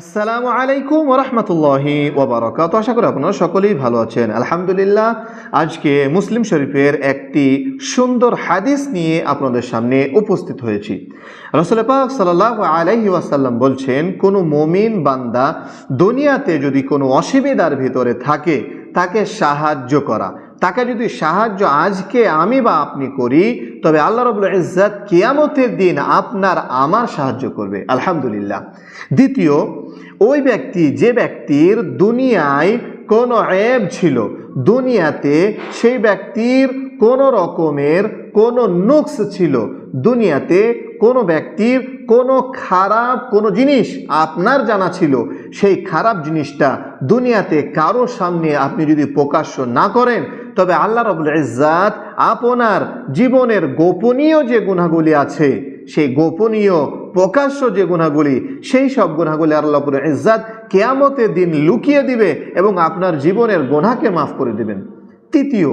আসসালামু আলাইকুম ওরহমতুল্লাহি ওবরাকাত। আশা করি আপনারা সকলেই ভালো আছেন। আলহামদুলিল্লাহ, আজকে মুসলিম শরীফের একটি সুন্দর হাদিস নিয়ে আপনাদের সামনে উপস্থিত হয়েছি। রসুল পাক সাল্লাহ আলাইহি ওয়াসাল্লাম বলছেন, কোনো মমিন বান্দা দুনিয়াতে যদি কোনো অসুবিধার ভিতরে থাকে, তাকে সাহায্য করা। তাকে যদি সাহায্য আজকে আমি বা আপনি করি, তবে আল্লাহ রবুল ইজ্জাত কেয়ামতের দিন আপনার আমার সাহায্য করবে। আলহামদুলিল্লাহ। দ্বিতীয়, ওই ব্যক্তি, যে ব্যক্তির দুনিয়ায় কোনো এব ছিল, দুনিয়াতে সেই ব্যক্তির কোনো রকমের কোনো নুকস ছিল, দুনিয়াতে কোনো ব্যক্তির কোনো খারাপ কোনো জিনিস আপনার জানা ছিল, সেই খারাপ জিনিসটা দুনিয়াতে কারও সামনে আপনি যদি প্রকাশ্য না করেন তবে আল্লাহ রবুল ইজাত আপনার জীবনের গোপনীয় যে গুণাগুলি আছে, সেই গোপনীয় প্রকাশ্য যে গুণাগুলি, সেই সব গুণাগুলি আল্লাহ রবুল ইজাত কেয়ামতের দিন লুকিয়ে দিবে এবং আপনার জীবনের গোনাকে মাফ করে দিবেন। তৃতীয়,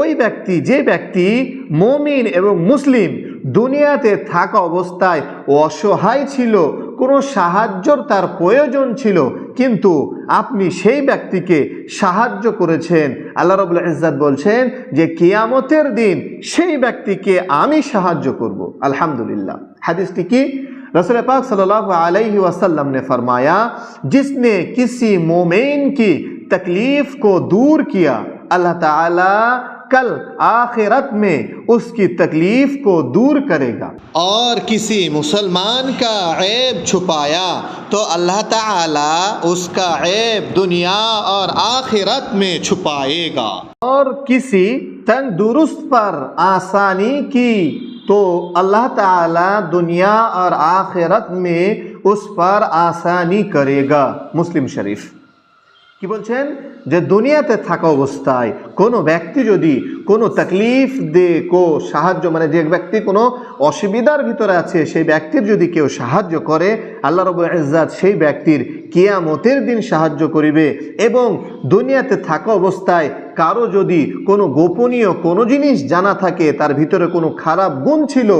ওই ব্যক্তি, যে ব্যক্তি মমিন এবং মুসলিম দুনিয়াতে থাকা অবস্থায় অসহায় ছিল কোনো সাহায্যর তার প্রয়োজন ছিল কিন্তু আপনি সেই ব্যক্তিকে সাহায্য করেছেন আল্লাহ রবুল ইজ্জাত বলছেন যে কিয়ামতের দিন সেই ব্যক্তিকে আমি সাহায্য করব আলহামদুলিল্লাহ হাদিসটি কি रसूल पाक सल्लल्लाहु अलैहि वसल्लम ने फरमाया जिसने किसी मोमेन की तकलीफ को दूर किया अल्लाह ताला کل آخرت میں اس کی تکلیف کو دور کرے گا۔ اور کسی مسلمان کا عیب چھپایا تو اللہ تعالی اس کا عیب دنیا اور آخرت میں چھپائے گا۔ اور کسی تندرست پر آسانی کی تو اللہ تعالی دنیا اور آخرت میں اس پر آسانی کرے گا۔ مسلم شریف۔ কি বলছেন? যে দুনিয়াতে থাকা অবস্থায় কোনো ব্যক্তি যদি কোনো তাকলিফ দে কো, সাহায্য মানে যে ব্যক্তি কোনো অসুবিধার ভিতরে আছে, সেই ব্যক্তির যদি কেউ সাহায্য করে, আল্লাহ রবু ইজ্জাত সেই ব্যক্তির কিয়ামতের দিন সাহায্য করিবে। এবং দুনিয়াতে থাকা অবস্থায় কারও যদি কোনো গোপনীয় কোনো জিনিস জানা থাকে, তার ভিতরে কোনো খারাপ গুণ ছিল,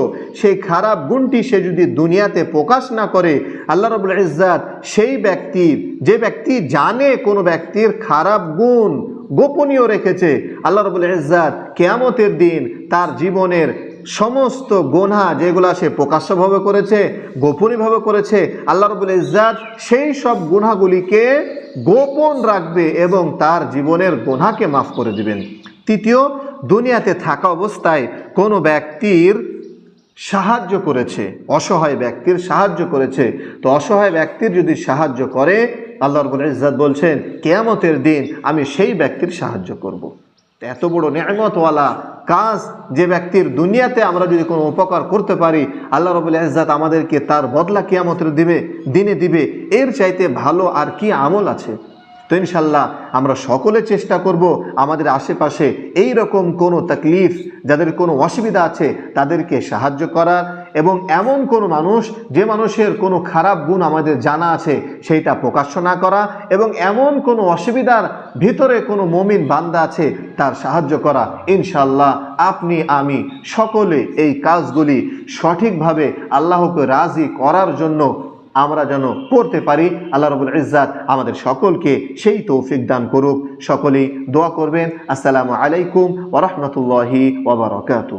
সেই খারাপ গুণটি সে যদি দুনিয়াতে প্রকাশ না করে, আল্লাহ রবুল ইজ্জাত সেই ব্যক্তির, যে ব্যক্তি জানে কোনো ব্যক্তির খারাপ গুণ গোপনীয় রেখেছে। আল্লাহ রবুল ইজ্জাত কেয়ামতের দিন তার জীবনের সমস্ত গোনা যেগুলো সে প্রকাশ্যভাবে করেছে, গোপনীয়ভাবে করেছে, আল্লাহ রবুল ইজ্জাত সেই সব গুনাগুলিকে গোপন রাখবে এবং তার জীবনের গোনাকে মাফ করে দিবেন। তৃতীয়, দুনিয়াতে থাকা অবস্থায় কোনো ব্যক্তির সাহায্য করেছে, অসহায় ব্যক্তির সাহায্য করেছে। তো অসহায় ব্যক্তির যদি সাহায্য করে আল্লাহ রবুল ইজ্জাত বলছেন, কেয়ামতের দিন আমি সেই ব্যক্তির সাহায্য করব। এত বড় নেমতওয়ালা কাজ যে ব্যক্তির দুনিয়াতে আমরা যদি কোনো উপকার করতে পারি, আল্লাহ রবুল ইজ্জাত আমাদেরকে তার বদলা কিয়ামতের দিবে, দিনে দিবে। এর চাইতে ভালো আর কি আমল আছে? তো ইনশাল্লাহ আমরা সকলে চেষ্টা করব আমাদের আশেপাশে এই রকম কোনো তাকলিফ, যাদের কোনো অসুবিধা আছে, তাদেরকে সাহায্য করার। এবং এমন কোনো মানুষ, যে মানুষের কোনো খারাপ গুণ আমাদের জানা আছে, সেইটা প্রকাশ্য না করা এবং এমন কোনো অসুবিধার ভিতরে কোনো মমিন বান্দা আছে, তার সাহায্য করা। ইনশাল্লাহ আপনি, আমি সকলে এই কাজগুলি সঠিকভাবে আল্লাহকে রাজি করার জন্য আমরা যেন করতে পারি। আল্লাহ রবুল ইজ্জাত আমাদের সকলকে সেই তৌফিক দান করুক। সকলেই দোয়া করবেন। আসসালামু আলাইকুম ওরহমতুল্লাহি ওবরাকাতু